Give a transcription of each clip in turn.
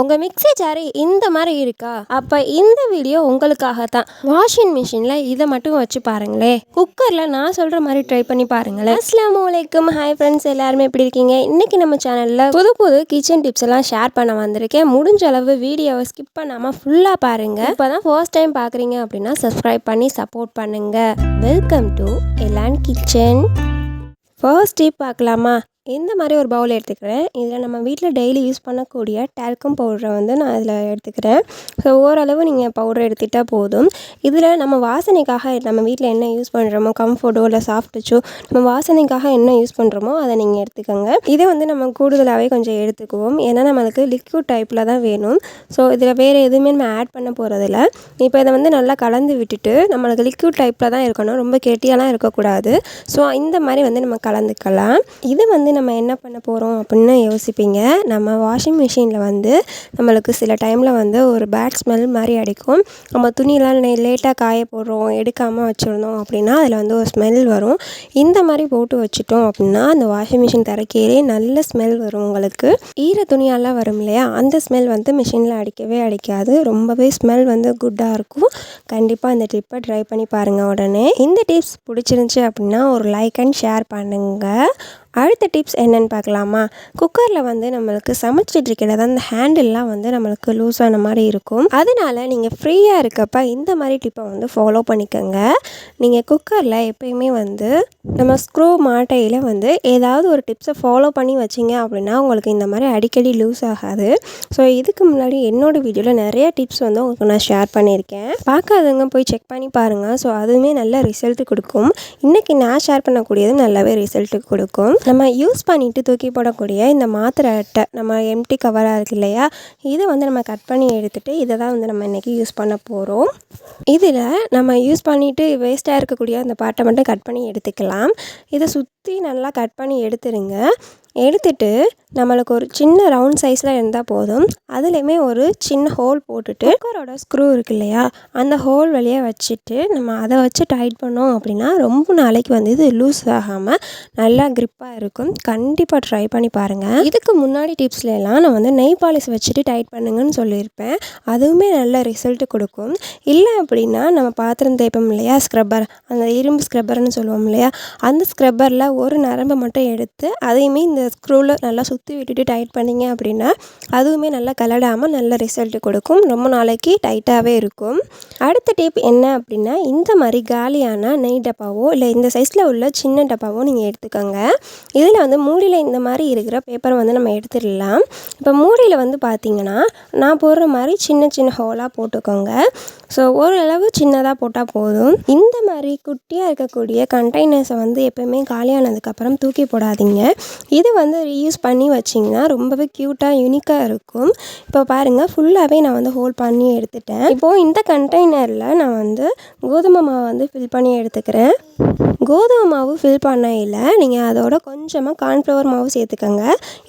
உங்கள் மிக்ஸி ஜாரு இந்த மாதிரி இருக்கா? அப்போ இந்த வீடியோ உங்களுக்காக தான் வாஷிங் மிஷினில் இதை மட்டும் வச்சு பாருங்களேன் குக்கரில் நான் சொல்கிற மாதிரி ட்ரை பண்ணி பாருங்களேன். அஸ்லாம் வலைக்கம் ஹாய் ஃப்ரெண்ட்ஸ் எல்லாருமே எப்படி இருக்கீங்க? இன்றைக்கி நம்ம சேனலில் புது புது கிச்சன் டிப்ஸ் எல்லாம் ஷேர் பண்ண வந்திருக்கேன். முடிஞ்ச அளவு வீடியோவை ஸ்கிப் பண்ணாமல் ஃபுல்லாக பாருங்கள் இப்போ தான் ஃபர்ஸ்ட் டைம் பார்க்குறீங்க அப்படின்னா சப்ஸ்கிரைப் பண்ணி சப்போர்ட் பண்ணுங்கள் welcome to Elan kitchen first tip பார்க்கலாமா? இந்த மாதிரி ஒரு பவுல் எடுத்துக்கிறேன். இதில் நம்ம வீட்டில் டெய்லி யூஸ் பண்ணக்கூடிய டேல்கம் பவுடரை வந்து நான் இதில் எடுத்துக்கிறேன். ஸோ ஓரளவு நீங்கள் பவுடர் எடுத்துக்கிட்டால் போதும். இதில் நம்ம வாசனைக்காக நம்ம வீட்டில் என்ன யூஸ் பண்ணுறோமோ கம்ஃபர்ட்டோ இல்லை சாஃப்ட்டுச்சோ நம்ம வாசனைக்காக என்ன யூஸ் பண்ணுறோமோ அதை நீங்கள் எடுத்துக்கோங்க. இதை வந்து நம்ம கூடுதலாகவே கொஞ்சம் எடுத்துக்குவோம். ஏன்னா நம்மளுக்கு லிக்விட் டைப்பில் தான் வேணும். ஸோ இதில் வேறு எதுவுமே நம்ம ஆட் பண்ண போகிறதில்ல இப்போ இதை வந்து நல்லா கலந்து விட்டுட்டு நம்மளுக்கு லிக்விட் டைப்பில் தான் இருக்கணும். ரொம்ப கெட்டியாலாம் இருக்கக்கூடாது. ஸோ இந்த மாதிரி வந்து நம்ம கலந்துக்கலாம். இது வந்து நம்ம என்ன பண்ண போகிறோம் அப்படின்னு யோசிப்பீங்க. நம்ம வாஷிங் மிஷினில் வந்து நம்மளுக்கு சில டைமில் வந்து ஒரு பேட் ஸ்மெல் மாதிரி அடிக்கும். நம்ம துணியெலாம் லேட்டாக காய போடுறோம் எடுக்காமல் வச்சுருந்தோம் அப்படின்னா அதில் வந்து ஒரு ஸ்மெல் வரும். இந்த மாதிரி போட்டு வச்சுட்டோம் அப்படின்னா அந்த வாஷிங் மிஷின் திறக்கையிலே நல்ல ஸ்மெல் வரும் உங்களுக்கு. ஈர துணியெல்லாம் வரும் இல்லையா? அந்த ஸ்மெல் வந்து மிஷினில் அடிக்கவே அடிக்காது. ரொம்பவே ஸ்மெல் வந்து குட்டாக இருக்கும். கண்டிப்பாக இந்த டிப்பை ட்ரை பண்ணி பாருங்கள் உடனே. இந்த டிப்ஸ் பிடிச்சிருந்துச்சி அப்படின்னா ஒரு லைக் அண்ட் ஷேர் பண்ணுங்கள் அடுத்த டிப்ஸ் என்னென்னு பார்க்கலாமா? குக்கரில் வந்து நம்மளுக்கு சமைச்சிட்டு இருக்கிறத அந்த ஹேண்டில்லாம் வந்து நம்மளுக்கு லூஸ் ஆன மாதிரி இருக்கும். அதனால் நீங்கள் ஃப்ரீயாக இருக்கப்ப இந்த மாதிரி டிப்பை வந்து ஃபாலோ பண்ணிக்கோங்க. நீங்கள் குக்கரில் எப்பயுமே வந்து நம்ம ஸ்க்ரூ மாட்டையில் வந்து ஏதாவது ஒரு டிப்ஸை ஃபாலோ பண்ணி வச்சிங்க அப்படின்னா உங்களுக்கு இந்த மாதிரி அடிக்கடி லூஸ் ஆகாது. ஸோ இதுக்கு முன்னாடி என்னோடய வீடியோவில் நிறைய டிப்ஸ் வந்து உங்களுக்கு நான் ஷேர் பண்ணியிருக்கேன். பார்க்காதவங்க போய் செக் பண்ணி பாருங்கள் ஸோ அதுவுமே நல்ல ரிசல்ட் கொடுக்கும். இன்றைக்கி நான் ஷேர் பண்ணக்கூடியது நல்லாவே ரிசல்ட் கொடுக்கும். நம்ம யூஸ் பண்ணிவிட்டு தூக்கி போடக்கூடிய இந்த மாத்திரை அட்டை நம்ம எம்டி கவராக இருக்கு இல்லையா? இதை வந்து நம்ம கட் பண்ணி எடுத்துகிட்டு இதை தான் வந்து நம்ம இன்றைக்கி யூஸ் பண்ண போகிறோம் இதில் நம்ம யூஸ் பண்ணிவிட்டு வேஸ்ட்டாக இருக்கக்கூடிய அந்த பாட்டை மட்டும் கட் பண்ணி எடுத்துக்கலாம். இதை சுற்றி நல்லா கட் பண்ணி எடுத்துருங்க. எடுத்துட்டு நம்மளுக்கு ஒரு சின்ன ரவுண்ட் சைஸில் இருந்தால் போதும். அதுலேயுமே ஒரு சின்ன ஹோல் போட்டுட்டு குக்கரோட ஸ்க்ரூ இருக்கு இல்லையா? அந்த ஹோல் வழியாக வச்சுட்டு நம்ம அதை வச்சு டைட் பண்ணோம் அப்படின்னா ரொம்ப நாளைக்கு வந்து இது லூஸ் ஆகாமல் நல்லா க்ரிப்பாக இருக்கும். கண்டிப்பாக ட்ரை பண்ணி பாருங்கள் இதுக்கு முன்னாடி டிப்ஸ்லாம் நான் வந்து நெய் பாலிஸ் வச்சுட்டு டைட் பண்ணுங்கன்னு சொல்லியிருப்பேன். அதுவுமே நல்ல ரிசல்ட் கொடுக்கும். இல்லை அப்படின்னா நம்ம பாத்திரம் தேய்ப்போம் இல்லையா? ஸ்க்ரப்பர் அந்த இரும்பு ஸ்க்ரப்பர்னு சொல்லுவோம் இல்லையா? அந்த ஸ்க்ரப்பரில் ஒரு நரம்பை மட்டும் எடுத்து அதையுமே இந்த ஸ்க்ரூவில் நல்லா சுற்றி விட்டுட்டு டைட் பண்ணிங்க அப்படின்னா அதுவுமே நல்லா கலடாமல் நல்ல ரிசல்ட் கொடுக்கும். ரொம்ப நாளைக்கு டைட்டாகவே இருக்கும். அடுத்த டிப் என்ன அப்படின்னா இந்த மாதிரி காலியான நெய் டப்பாவோ இல்லை இந்த சைஸில் உள்ள சின்ன டப்பாவோ நீங்கள் எடுத்துக்கோங்க. இதில் வந்து மூடியில் இந்த மாதிரி இருக்கிற பேப்பரை வந்து நம்ம எடுத்துடலாம். இப்போ மூடியில் வந்து பார்த்திங்கன்னா நான் போடுற மாதிரி சின்ன சின்ன ஹோலாக போட்டுக்கோங்க. ஸோ ஓரளவு சின்னதாக போட்டால் போதும். இந்த மாதிரி குட்டியாக இருக்கக்கூடிய கண்டெய்னர்ஸை வந்து எப்போயுமே காலியானதுக்கப்புறம் தூக்கி போடாதீங்க. இது வந்து ரீயூஸ் பண்ணி வச்சிங்கன்னா ரொம்பவே க்யூட்டாக யூனிக்காக இருக்கும். இப்போ பாருங்கள் ஃபுல்லாகவே நான் வந்து ஹோல்ட் பண்ணி எடுத்துட்டேன். இப்போது இந்த கண்டெய்னரில் நான் வந்து கோதுமை மாவை வந்து ஃபில் பண்ணி எடுத்துக்கிறேன். கோதுமை மாவு ஃபில் பண்ணையில் நீங்கள் அதோட கொஞ்சமாக கார்ன்ஃப்ளவர் மாவு சேர்த்துக்கோங்க.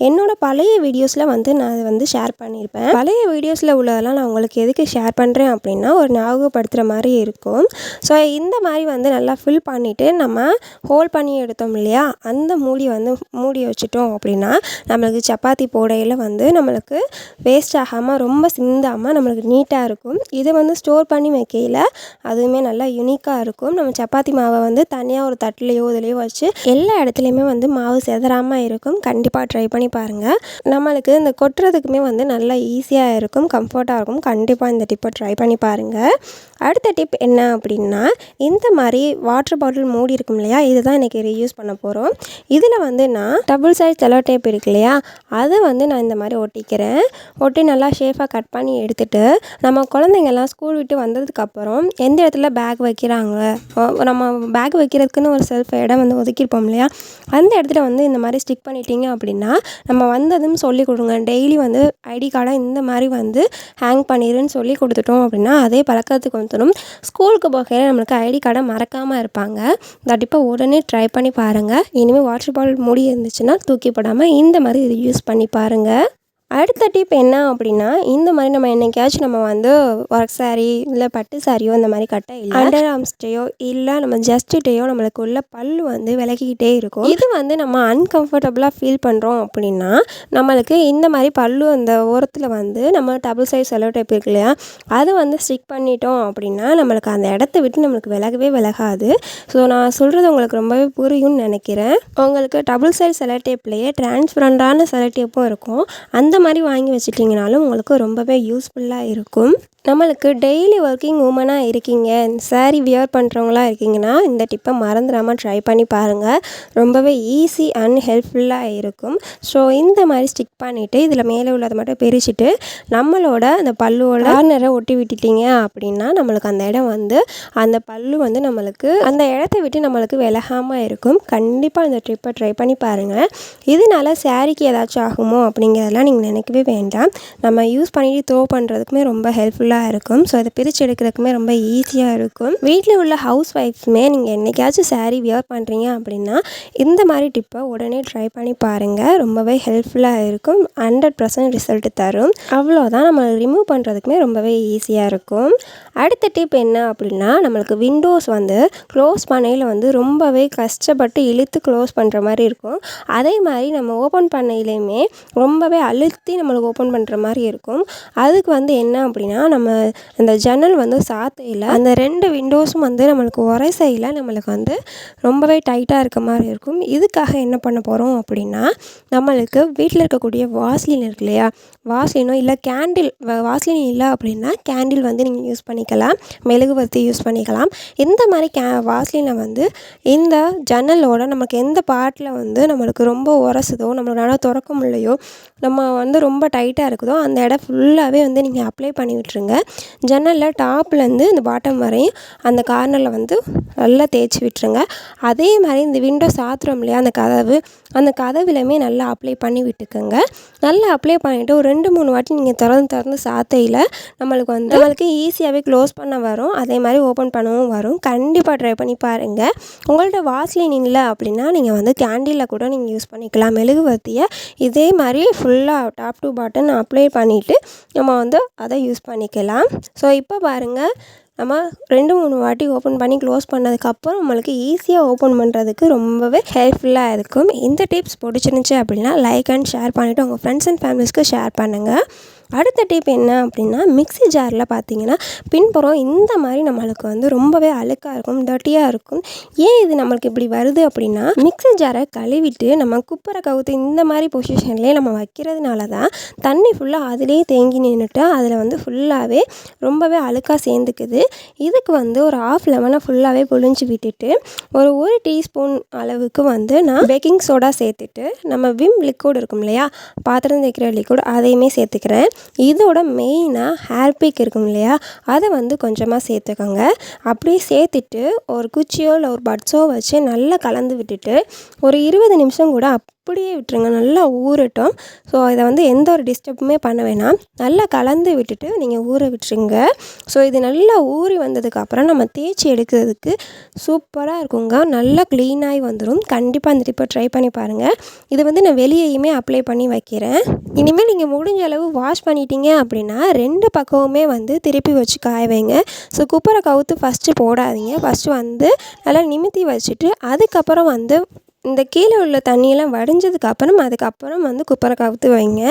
என்னோடய பழைய வீடியோஸில் வந்து நான் அதை வந்து ஷேர் பண்ணியிருப்பேன் பழைய வீடியோஸில் உள்ளதெல்லாம் நான் உங்களுக்கு எதுக்கு ஷேர் பண்ணுறேன் அப்படின்னா ஒரு ஞாபகப்படுத்துகிற மாதிரி இருக்கும். ஸோ இந்த மாதிரி வந்து நல்லா ஃபில் பண்ணிவிட்டு நம்ம ஹோல் பண்ணி எடுத்தோம் இல்லையா? அந்த மூடி வந்து மூடி வச்சுட்டோம் அப்படின்னா நம்மளுக்கு சப்பாத்தி போடையில் வந்து நம்மளுக்கு வேஸ்ட் ஆகாமல் ரொம்ப சிந்தாமல் நம்மளுக்கு நீட்டாக இருக்கும். இதை வந்து ஸ்டோர் பண்ணி வைக்கையில் அதுவுமே நல்லா யூனிக்காக இருக்கும். நம்ம சப்பாத்தி மாவை வந்து தனியாக ஒரு தட்டுலையோ இதுலையோ வச்சு எல்லா இடத்துலையுமே வந்து மாவு செதறாமல் இருக்கும். கண்டிப்பாக ட்ரை பண்ணி பாருங்கள் நம்மளுக்கு இந்த கொட்டுறதுக்குமே வந்து நல்லா ஈஸியாக இருக்கும் கம்ஃபர்ட்டாக இருக்கும். கண்டிப்பாக இந்த டிப்பை ட்ரை பண்ணி பாருங்கள் அடுத்த டிப் என்ன அப்படின்னா இந்த மாதிரி வாட்டர் பாட்டில் மூடி இருக்கும் இல்லையா இதுதான் இன்றைக்கி ரீயூஸ் பண்ண போகிறோம் இதில் வந்து நான் டபுள் சைஸ் செலோ டேப் இருக்கு இல்லையா அதை வந்து நான் இந்த மாதிரி ஒட்டிக்கிறேன். ஒட்டி நல்லா ஷேஃபாக கட் பண்ணி எடுத்துகிட்டு நம்ம குழந்தைங்கள்லாம் ஸ்கூல் விட்டு வந்ததுக்கப்புறம் எந்த இடத்துல பேக் வைக்கிறாங்க? நம்ம பேக் அதுக்குன்னு ஒரு செல்ஃப் இடம் வந்து ஒதுக்கியிருப்போம் இல்லையா? அந்த இடத்துல வந்து இந்த மாதிரி ஸ்டிக் பண்ணிட்டீங்க அப்படின்னா நம்ம வந்ததும் சொல்லி கொடுங்க. டெய்லி வந்து ஐடி கார்டை இந்த மாதிரி வந்து ஹேங் பண்ணிடுன்னு சொல்லி கொடுத்துட்டோம் அப்படின்னா அதே பழக்கத்துக்கு வந்துடும் ஸ்கூலுக்கு போகையில் நம்மளுக்கு ஐடி கார்டை மறக்காமல் இருப்பாங்க. கண்டிப்பாக உடனே ட்ரை பண்ணி பாருங்கள் இனிமேல் வாட்டர் பாட்டில் மூடி இருந்துச்சுன்னா தூக்கி போடாமல் இந்த மாதிரி இது யூஸ் பண்ணி பாருங்கள் அடுத்த டிப் என்ன அப்படின்னா இந்த மாதிரி நம்ம என்னைக்காச்சும் நம்ம வந்து ஒர்க் saree இல்லை பட்டு சாரியோ இந்த மாதிரி கட்ட இல்லை. அண்டர் ஆம்ஸ்டையோ இல்லை நம்ம ஜஸ்டிட்டையோ நம்மளுக்கு உள்ள பல்லு வந்து விலகிக்கிட்டே இருக்கும். இது வந்து நம்ம அன்கம்ஃபர்டபுளாக ஃபீல் பண்ணுறோம் அப்படின்னா நம்மளுக்கு இந்த மாதிரி பல்லு அந்த ஓரத்தில் வந்து நம்ம டபுள் சைஸ் செலோ டைப் இருக்கு இல்லையா அதை வந்து ஸ்டிக் பண்ணிட்டோம் அப்படின்னா நம்மளுக்கு அந்த இடத்த விட்டு நம்மளுக்கு விலகவே விலகாது. ஸோ நான் சொல்கிறது உங்களுக்கு ரொம்பவே புரியும்னு நினைக்கிறேன். உங்களுக்கு டபுள் சைஸ் செலோ டேப்லேயே டிரான்ஸ்பரண்டான செலோ டேப்பும் இருக்கும். அந்த மாதிரி வாங்கி வச்சுட்டிங்கனாலும் உங்களுக்கு ரொம்பவே யூஸ்ஃபுல்லாக இருக்கும். நம்மளுக்கு டெய்லி ஒர்க்கிங் உமனாக இருக்கீங்க saree வியர் பண்ணுறவங்களா இருக்கீங்கன்னா இந்த டிப்பை மறந்துடாமல் ட்ரை பண்ணி பாருங்கள் ரொம்பவே ஈஸி அண்ட் ஹெல்ப்ஃபுல்லாக இருக்கும். ஸோ இந்த மாதிரி ஸ்டிக் பண்ணிவிட்டு இதில் மேலே உள்ளதை மட்டும் பிரிச்சுட்டு நம்மளோட அந்த பல்லுவோட கார்னரை ஒட்டி விட்டுட்டீங்க அப்படின்னா நம்மளுக்கு அந்த இடம் வந்து அந்த பல்லு வந்து நம்மளுக்கு அந்த இடத்த விட்டு நம்மளுக்கு விலகாமல் இருக்கும். கண்டிப்பாக அந்த ட்ரிப்பை ட்ரை பண்ணி பாருங்கள் இதனால சாரிக்கு ஏதாச்சும் ஆகுமோ அப்படிங்கிறதெல்லாம் நீங்கள் நினைக்கவே வேண்டாம். நம்ம யூஸ் பண்ணிட்டு த்ரோ பண்ணுறதுக்குமே ரொம்ப ஹெல்ப்ஃபுல்லாக இருக்கும். ஸோ அதை பிரித்து எடுக்கிறதுக்குமே ரொம்ப ஈஸியாக இருக்கும். வீட்டில் உள்ள ஹவுஸ் ஒய்ஃப்ஸுமே நீங்கள் என்றைக்காச்சும் சாரீ வியர் பண்ணுறீங்க அப்படின்னா இந்த மாதிரி டிப்பை உடனே ட்ரை பண்ணி பாருங்கள் ரொம்பவே ஹெல்ப்ஃபுல்லாக இருக்கும். ஹண்ட்ரட் பர்சன்ட் ரிசல்ட் தரும். அவ்வளோதான் நம்ம ரிமூவ் பண்ணுறதுக்குமே ரொம்பவே ஈஸியாக இருக்கும். அடுத்த டிப் என்ன அப்படின்னா நம்மளுக்கு விண்டோஸ் வந்து க்ளோஸ் பண்ணையில் வந்து ரொம்பவே கஷ்டப்பட்டு இழுத்து க்ளோஸ் பண்ணுற மாதிரி இருக்கும். அதே மாதிரி நம்ம ஓப்பன் பண்ணையிலையுமே ரொம்பவே சுற்றி நம்மளுக்கு ஓப்பன் பண்ணுற மாதிரி இருக்கும். அதுக்கு வந்து என்ன அப்படின்னா நம்ம அந்த ஜன்னல் வந்து சாத்தையில் அந்த ரெண்டு விண்டோஸும் வந்து நம்மளுக்கு ஒரே சைடில் நம்மளுக்கு வந்து ரொம்பவே டைட்டாக இருக்க மாதிரி இருக்கும். இதுக்காக என்ன பண்ண போகிறோம் அப்படின்னா நம்மளுக்கு வீட்டில் இருக்கக்கூடிய வாஸ்லின் இருக்கு இல்லையா? வாஸ்லினோ இல்லை கேண்டில் வாஸ்லின் இல்லை அப்படின்னா கேண்டில் வந்து நீங்கள் யூஸ் பண்ணிக்கலாம். மெழுகுவர்த்தி யூஸ் பண்ணிக்கலாம். இந்த மாதிரி கே வாஸ்லினை வந்து இந்த ஜன்னலோட நமக்கு எந்த பார்ட்டில் வந்து நம்மளுக்கு ரொம்ப உரசுதோ நம்மளால திறக்க முடியலையோ நம்ம வந்து ரொம்ப டைட்டாக இருக்குதோ அந்த இடம் ஃபுல்லாகவே வந்து நீங்கள் அப்ளை பண்ணி விட்டுருங்க. ஜன்னலில் டாப்லேருந்து இந்த பாட்டம் வரையும் அந்த கார்னரில் வந்து நல்லா தேய்ச்சி விட்டுருங்க. அதே மாதிரி இந்த விண்டோ சாத்துறோம் இல்லையா அந்த கதவு அந்த கதவுலையுமே நல்லா அப்ளை பண்ணி விட்டுக்கோங்க. நல்லா அப்ளை பண்ணிவிட்டு ஒரு ரெண்டு மூணு வாட்டி நீங்கள் திறந்து திறந்து சாத்தையில் நம்மளுக்கு வந்து நம்மளுக்கு ஈஸியாகவே க்ளோஸ் பண்ண வரும். அதே மாதிரி ஓப்பன் பண்ணவும் வரும். கண்டிப்பாக ட்ரை பண்ணி பாருங்கள் உங்கள்கிட்ட வாஸ்லின் இல்லை அப்படின்னா நீங்கள் வந்து கேண்டிலில் கூட நீங்கள் யூஸ் பண்ணிக்கலாம். மெழுகுவர்த்தியை இதே மாதிரி ஃபுல்லாக டாப் டூ பாட்டன் அப்ளை பண்ணிவிட்டு நம்ம வந்து அதை யூஸ் பண்ணிக்கலாம். ஸோ இப்போ பாருங்கள் நம்ம ரெண்டு மூணு வாட்டி ஓப்பன் பண்ணி க்ளோஸ் பண்ணதுக்கப்புறம் நம்மளுக்கு ஈஸியாக ஓப்பன் பண்ணுறதுக்கு ரொம்பவே ஹெல்ப்ஃபுல்லாக இருக்கும். இந்த டிப்ஸ் பிடிச்சிருந்துச்சி அப்படின்னா லைக் அண்ட் ஷேர் பண்ணிவிட்டு உங்கள் ஃப்ரெண்ட்ஸ் அண்ட் ஃபேமிலிஸ்க்கு ஷேர் பண்ணுங்கள் அடுத்த டிப் என்ன அப்படின்னா மிக்ஸி ஜாரில் பார்த்தீங்கன்னா பின்புறம் இந்த மாதிரி நம்மளுக்கு வந்து ரொம்பவே அழுக்காக இருக்கும் டர்ட்டியாக இருக்கும். ஏன் இது நம்மளுக்கு இப்படி வருது அப்படின்னா மிக்ஸி ஜாரை கழுவிட்டு நம்ம குப்பரை கவுத்து இந்த மாதிரி பொசிஷன்லேயே நம்ம வைக்கிறதுனால தான் தண்ணி ஃபுல்லாக அதிலே தேங்கி நின்றுட்டு அதில் வந்து ஃபுல்லாகவே ரொம்பவே அழுக்காக சேர்ந்துக்குது. இதுக்கு வந்து ஒரு ஆஃப் லெமனை ஃபுல்லாகவே புழிஞ்சு விட்டுட்டு ஒரு ஒரு டீஸ்பூன் அளவுக்கு வந்து நான் பேக்கிங் சோடா சேர்த்துட்டு நம்ம விம் லிக்விட் இருக்கும் இல்லையா பாத்திரம் தேய்க்கிற லிக்விட் அதையுமே சேர்த்துக்கிறேன். இதோட மெயினாக ஹேர் பிக் இருக்கும் இல்லையா? அதை வந்து கொஞ்சமாக சேர்த்துக்கோங்க. அப்படியே சேர்த்துட்டு ஒரு குச்சியோ இல்லை ஒரு பட்ஸோ வச்சு நல்லா கலந்து விட்டுட்டு ஒரு இருபது நிமிஷம் கூட அப்படியே விட்டுருங்க. நல்லா ஊறட்டும். ஸோ இதை வந்து எந்த ஒரு டிஸ்டர்புமே பண்ண வேணாம். நல்லா கலந்து விட்டுட்டு நீங்கள் ஊற விட்டுருங்க. ஸோ இது நல்லா ஊறி வந்ததுக்கப்புறம் நம்ம தேய்ச்சி எடுக்கிறதுக்கு சூப்பராக இருக்குங்க. நல்லா க்ளீனாகி வந்துடும் கண்டிப்பாக அந்த டிப்பை ட்ரை பண்ணி பாருங்கள் இது வந்து நான் வெளியேயுமே அப்ளை பண்ணி வைக்கிறேன். இனிமேல் நீங்கள் முடிஞ்ச அளவு வாஷ் பண்ணிட்டீங்க அப்படின்னா ரெண்டு பக்கமுமே வந்து திருப்பி வச்சு காய வைங்க. ஸோ குப்பரை கவுத்து ஃபஸ்ட்டு போடாதீங்க. ஃபஸ்ட்டு வந்து நல்லா நிமித்தி வச்சுட்டு அதுக்கப்புறம் வந்து இந்த கீழே உள்ள தண்ணியெல்லாம் வடிஞ்சதுக்கு அப்புறம் அதுக்கப்புறம் வந்து குப்பரை கவுத்து வைங்க.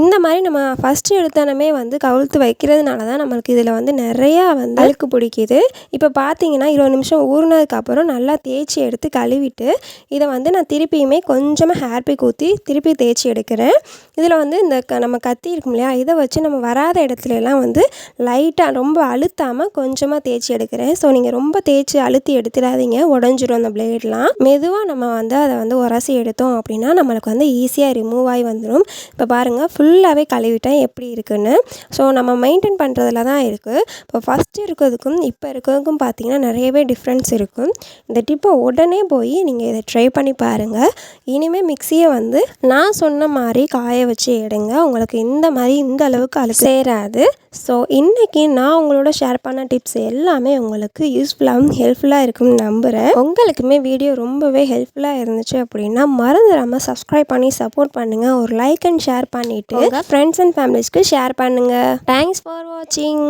இந்த மாதிரி நம்ம ஃபஸ்ட்டு எடுத்தனமே வந்து கவுழ்த்து வைக்கிறதுனால தான் நம்மளுக்கு இதில் வந்து நிறையா வந்து அழுக்கு பிடிக்குது. இப்போ பார்த்தீங்கன்னா இருபது நிமிஷம் ஊறினதுக்கப்புறம் நல்லா தேய்ச்சி எடுத்து கழுவிட்டு இதை வந்து நான் திருப்பியுமே கொஞ்சமாக ஹேர்பி ஊற்றி திருப்பி தேய்ச்சி எடுக்கிறேன். இதில் வந்து இந்த க நம்ம கத்தி இருக்கும் இல்லையா இதை வச்சு நம்ம வராத இடத்துலலாம் வந்து லைட்டாக ரொம்ப அழுத்தாமல் கொஞ்சமாக தேய்ச்சி எடுக்கிறேன். ஸோ நீங்கள் ரொம்ப தேய்ச்சி அழுத்தி எடுத்துடாதீங்க உடஞ்சிரும் அந்த பிளேட்லாம் மெதுவாக நம்ம வந்து அதை வந்து உரசி எடுத்தோம் அப்படின்னா நம்மளுக்கு வந்து ஈஸியாக ரிமூவ் ஆகி வந்துடும் இப்போ பாருங்கள் ஃபுல்லாகவே கழுவிட்டேன் எப்படி இருக்குன்னு. ஸோ நம்ம மெயின்டைன் பண்ணுறதுல தான் இருக்குது இப்போ ஃபஸ்ட்டு இருக்கிறதுக்கும் இப்போ இருக்கிறதுக்கும் பார்த்தீங்கன்னா நிறையவே டிஃப்ரென்ஸ் இருக்கும் இந்த டிப்பை உடனே போய் நீங்கள் இதை ட்ரை பண்ணி பாருங்கள் இனிமேல் மிக்சியை வந்து நான் சொன்ன மாதிரி காய வச்சு எடுங்க. உங்களுக்கு இந்த மாதிரி இந்த அளவுக்கு அழுக்கு சேராது. ஸோ இன்றைக்கி நான் உங்களோட ஷேர் பண்ண டிப்ஸ் எல்லாமே உங்களுக்கு யூஸ்ஃபுல்லாகவும் ஹெல்ப்ஃபுல்லாக இருக்கும்னு நம்புகிறேன் உங்களுக்குமே வீடியோ ரொம்பவே ஹெல்ப்ஃபுல்லாக இருந்துச்சு அப்படின்னா மறந்துடாமல் சப்ஸ்கிரைப் பண்ணி சப்போர்ட் பண்ணுங்கள் ஒரு லைக் அண்ட் ஷேர் பண்ணிவிட்டு ஃப்ரெண்ட்ஸ் அண்ட் ஃபேமிலிஸ்க்கு ஷேர் பண்ணுங்கள் தேங்க்ஸ் ஃபார் வாட்சிங்